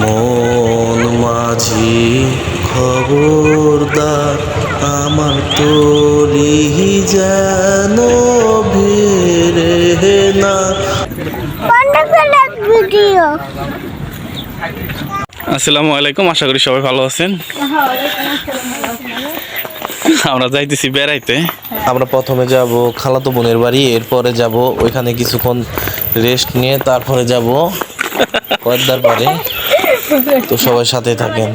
মন মাঝি খবরদার আমার তরি যেন ভিড়ে না। আসসালামু আলাইকুম আশা করি সবাই ভালো আছেন। আমরা যাইতেছি বেড়াইতে। আমরা প্রথমে যাব খালাতো বোনের বাড়ি এরপরে যাব ওইখানে কিছুক্ষণ রেস্ট নিয়ে তারপরে যাব পদ্মার তো সবাই সাথে থাকেন।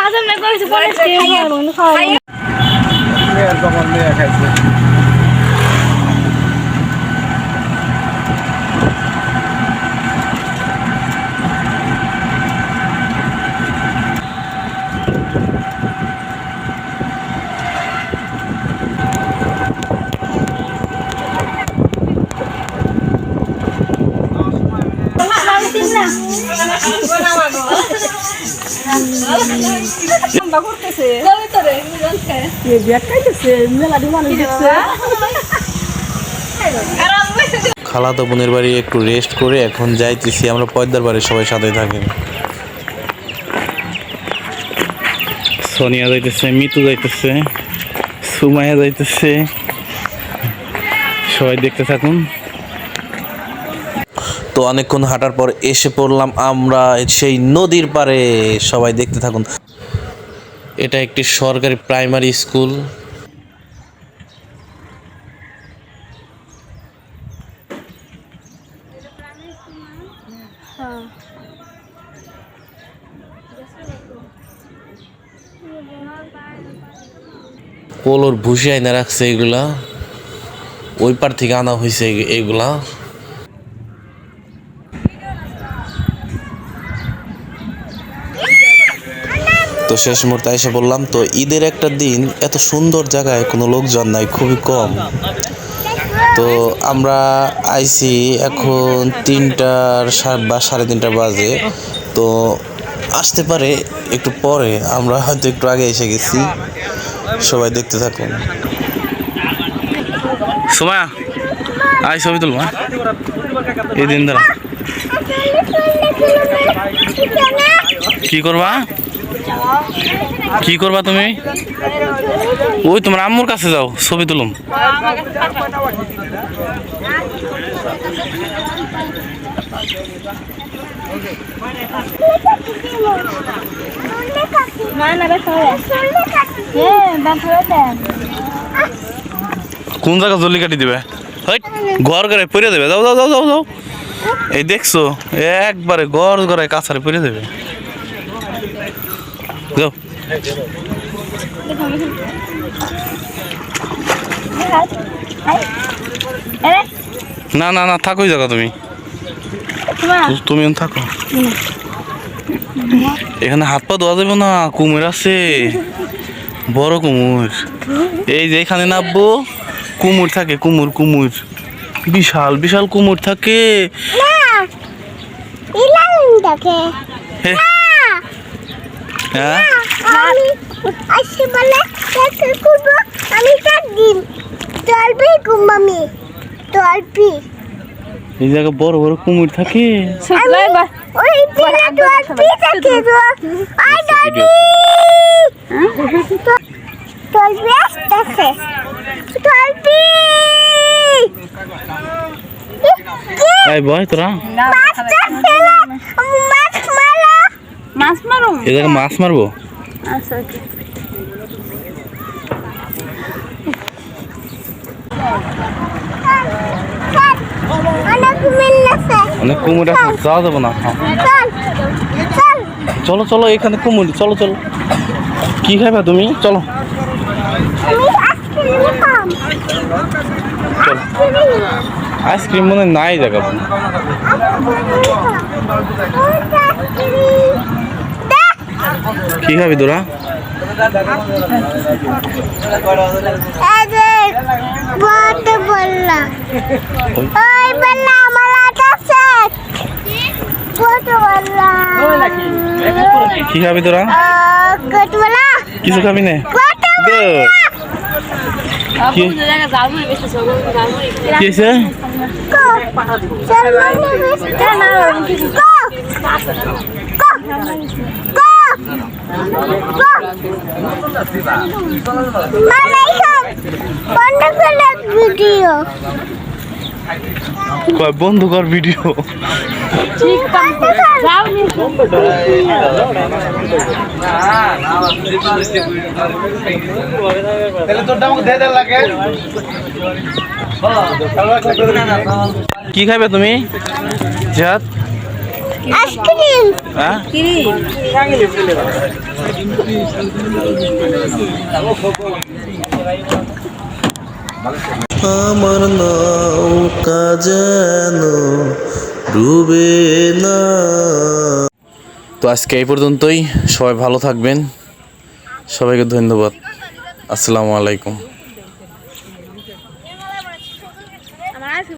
হাজার না করেছে পরে খাওয়া খালাতো বোনের বাড়ি একটু রেস্ট করে এখন যাইতেছি, আমরা পদ্মার বাড়ি সবাই সাথে থাকেন। সোনিয়া যাইতেছে, মিতু যাইতেছে, সুমাইয়া যাইতেছে। সবাই দেখতে থাকুন। তো অনেকক্ষণ হাঁটার পর এসে পড়লাম আমরা সেই নদীর পারে সবাই দেখতে থাকুন। এটা একটি সরকারি প্রাইমারি স্কুল। পোলোর ভুসি আইনা রাখছে এগুলা। ওই পার থেকে আনা হয়েছে এগুলা। তো শেষ মুহূর্তে এসে বললাম তো ঈদের একটা দিন এত সুন্দর জায়গায় কোনো লোকজন নাই খুবই কম তো আমরা আইছি এখন তিনটার বা সাড়ে তিনটা বাজে তো আসতে পারে একটু পরে আমরা হয়তো একটু আগে এসে গেছি সবাই দেখতে থাকুন সুমায়া আই ছবি তুলবা এই দিন দাঁড়া কি করবা কি করবা তুমি? ওই তোমার আম্মুর কাছে যাও, ছবি তুলুম। কোন জায়গা জল্লি কাটি দিবে? ঘর ঘরে পরে দেবে। যাও যাও যাও যাও যাও। এই দেখছ, একবারে ঘর ঘরে কাছারে পরে দেবে। যাও না না না থাকোই জায়গা তুমি। তুমি থাকো। এখানে হাত পা ধোয়া যাবে না কুমির আছে। বড় কুমির। এই যে এখানে নামবো কুমির থাকে কুমির কুমির। বিশাল বিশাল কুমির থাকে। হে, হ্যাঁ? আমি আসি বলে দেখে করব আমি তার দিন এই জায়গায় বড় বড় কুমির থাকে। ওই তো আই আসতেছে। এই বয় তোরা। ছেলে। মাছ মারো জায়গায় মাছ মারবো? আচ্ছা অনেক আছে অনেক কুমির আছে যাওয়া যাব না? হ্যাঁ। চল চল এখানে কুমির চলো চলো। কি খাবে তুমি? চলো। আইসক্রিম মনে নাই জায়গা কি খাবি তোরা? কি খাবি তোরা? কিছু খাবি না? কি? কয় বন্ধ কর ভিডিও কি খাবে তুমি? জিহাদ? আইসক্রিম। হ্যাঁ? আমার নৌকা যেন ডুবে না। তো আজকে এই পর্যন্তই। সবাই ভালো থাকবেন। সবাইকে ধন্যবাদ। আসসালামু আলাইকুম।